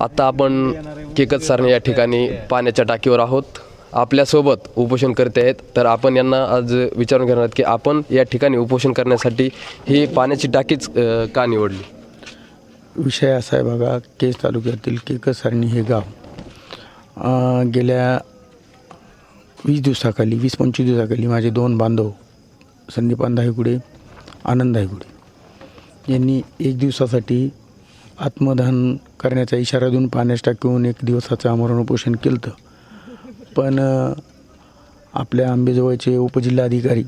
आता आपण केकत सारणे या ठिकाणी पाण्याच्या टाकीवर आहोत. आपल्यासोबत उपोषणकर्ते आहेत. तर आपण यांना आज विचारून घेणार आहोत की आपण या ठिकाणी उपोषण करण्यासाठी ही पाण्याची टाकीच अ, का निवडली? विषय असा आहे बघा केस तालुक्यातील केकसरणी हे गाव अं, गेल्या वीस दिवसाखाली वीस पंचवीस दिवसाखाली माझे दोन बांधव संदीपान धायगुडे आनंद धायगुडे यांनी एक दिवसासाठी आत्मदहन करण्याचा इशारा देऊन पाण्यास टाकून एक दिवसाचं आमरण उपोषण केलं होतं पण आपल्या आंबेजवळचे उपजिल्हाधिकारी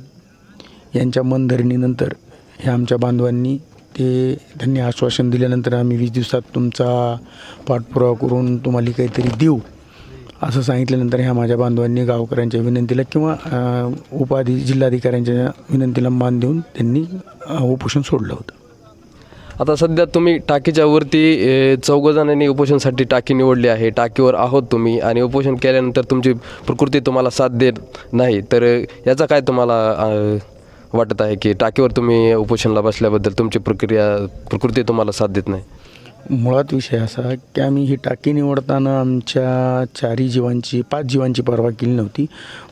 यांच्या मनधरणीनंतर ह्या आमच्या बांधवांनी ते त्यांनी आश्वासन दिल्यानंतर आम्ही वीस दिवसात तुमचा पाठपुरावा करून तुम्हाला काहीतरी देऊ असं सांगितल्यानंतर ह्या माझ्या बांधवांनी गावकऱ्यांच्या विनंतीला किंवा उपाधी उपाधि जिल्हाधिकाऱ्यांच्या विनंतीला मान देऊन त्यांनी उपोषण सोडलं होतं. आता सध्या तुम्ही टाकीच्या वरती चौघजणांनी जणांनी टाकी निवडली आहे. टाकीवर आहोत तुम्ही आणि उपोषण केल्यानंतर तुमची प्रकृती तुम्हाला साथ देत नाही. तर याचा काय तुम्हाला वाटत आहे की टाकीवर तुम्ही उपोषणाला बसल्याबद्दल तुमची प्रक्रिया प्रकृती तुम्हाला साथ देत नाही? मुळात विषय असा की आम्ही ही टाकी निवडताना आमच्या चारही जीवांची पाच जीवांची पर्वा केली नव्हती.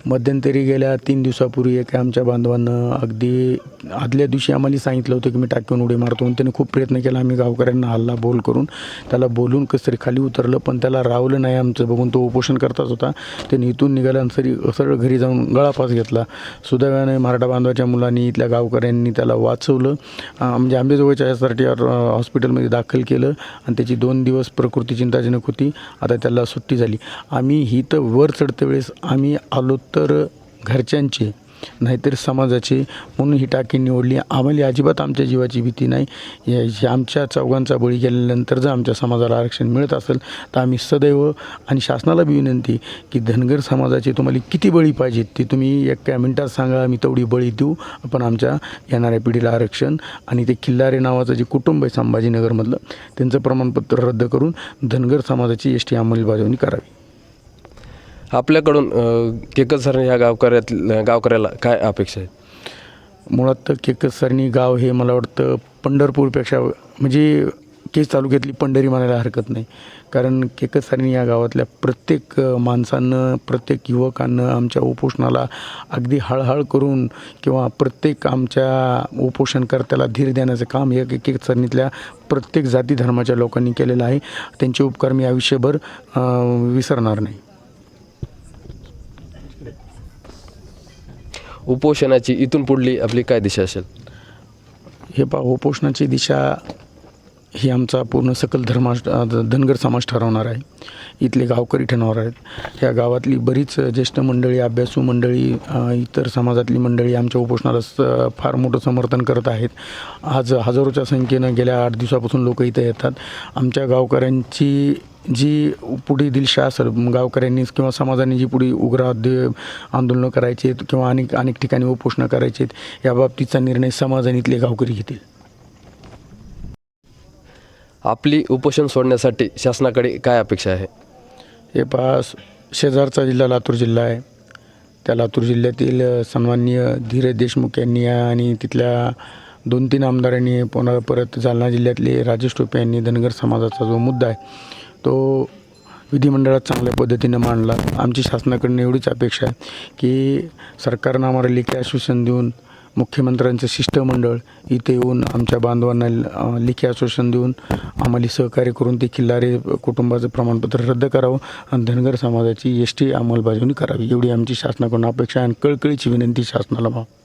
मध्यंतरी गेल्या तीन दिवसापूर्वी एका आमच्या बांधवांनं अगदी आदल्या दिवशी आम्हाला सांगितलं होतं की मी टाकीहून उडी मारतो आणि त्याने खूप प्रयत्न केला. आम्ही गावकऱ्यांना हल्ला बोल करून त्याला बोलून कसं खाली उतरलं पण त्याला रावलं नाही आमचं. बघून तो उपोषण करताच होता. त्याने इथून निघाला आणि सरी सरळ घरी जाऊन गळापास घेतला. सुदैवाने मराठा बांधवाच्या मुलांनी इथल्या गावकऱ्यांनी त्याला वाचवलं. म्हणजे आंबेजवळच्या यासाठी हॉस्पिटलमध्ये दाखल केलं. आणि त्याची दोन दिवस प्रकृती चिंताजनक होती. आता त्याला सुट्टी झाली. आम्ही ही तर वर चढते वेळेस आम्ही आलो तर घरच्यांचे नाहीतर समाजाचे म्हणून ही टाकी निवडली. आम्हाला अजिबात आमच्या जीवाची भीती नाही. या- आमच्या चौघांचा बळी गेल्यानंतर जर आमच्या समाजाला आरक्षण मिळत असेल तर आम्ही सदैव आणि शासनाला बी विनंती की धनगर समाजाचे तुम्हाला किती बळी पाहिजेत ते तुम्ही एका मिनटात सांगा आम्ही तेवढी बळी देऊ. आपण आमच्या येणाऱ्या पिढीला आरक्षण आणि ते खिल्लारे नावाचं जे कुटुंब आहे संभाजीनगरमधलं त्यांचं प्रमाणपत्र रद्द करून धनगर समाजाची एस टी अंमलबजावणी करावी. आपल्याकडून केकत सरणी ह्या गावकऱ्यात गावकऱ्याला काय अपेक्षा आहे मुळात केकत सरणी गाव हे मला वाटतं पंढरपूरपेक्षा म्हणजे केस तालुक्यातली पंढरी म्हणायला हरकत नाही. कारण केकसरणी या गावातल्या प्रत्येक माणसानं प्रत्येक युवकानं आमच्या उपोषणाला अगदी हळहळ करून किंवा प्रत्येक आमच्या उपोषणकर्त्याला धीर देण्याचं काम हे केकसरणीतल्या प्रत्येक जाती धर्माच्या लोकांनी केलेलं आहे. त्यांचे उपकार मी आयुष्यभर विसरणार नाही. उपोषणाची इथून पुढली आपली काय दिशा असेल? हे पा उपोषणाची दिशा ही आमचा पूर्ण सकल धर्मा धनगर समाज ठरवणार आहे. इथले गावकरी ठरवणार आहेत. ह्या गावातली बरीच ज्येष्ठ मंडळी अभ्यासू मंडळी इतर समाजातली मंडळी आमच्या उपोषणाला फार मोठं समर्थन करत आहेत. आज हजारोच्या संख्येनं गेल्या आठ दिवसापासून लोक इथं येतात. आमच्या गावकऱ्यांची जी पुढे दिलशा असेल गावकऱ्यांनी किंवा समाजाने जी पुढे उग्र आंदोलनं करायची आहेत किंवा अनेक अनेक ठिकाणी उपोषणं करायची आहेत याबाबतीचा निर्णय समाज आणि इथले गावकरी घेतील. आपली उपोषण सोडण्यासाठी शासनाकडे काय अपेक्षा आहे? हे पास शेजारचा जिल्हा लातूर जिल्हा आहे. त्या लातूर जिल्ह्यातील सन्माननीय धीरज देशमुख यांनी आणि तिथल्या दोन तीन आमदारांनी पुन्हा परत जालना जिल्ह्यातले राजेश टोपे यांनी धनगर समाजाचा जो मुद्दा आहे तो विधिमंडळात चांगल्या पद्धतीनं मांडला. आमची शासनाकडनं एवढीच अपेक्षा आहे की सरकारनं आम्हाला लेखी आश्वासन देऊन मुख्यमंत्र्यांचं शिष्टमंडळ इथे येऊन आमच्या बांधवांना लिखी लेखी आश्वासन देऊन आम्हाला सहकार्य करून ते किल्लारे कुटुंबाचं प्रमाणपत्र रद्द करावं आणि धनगर समाजाची एस टी अंमलबजावणी करावी. एवढी आमची शासनाकडून अपेक्षा आहे आणि कळकळीची विनंती शासनाला व्हावं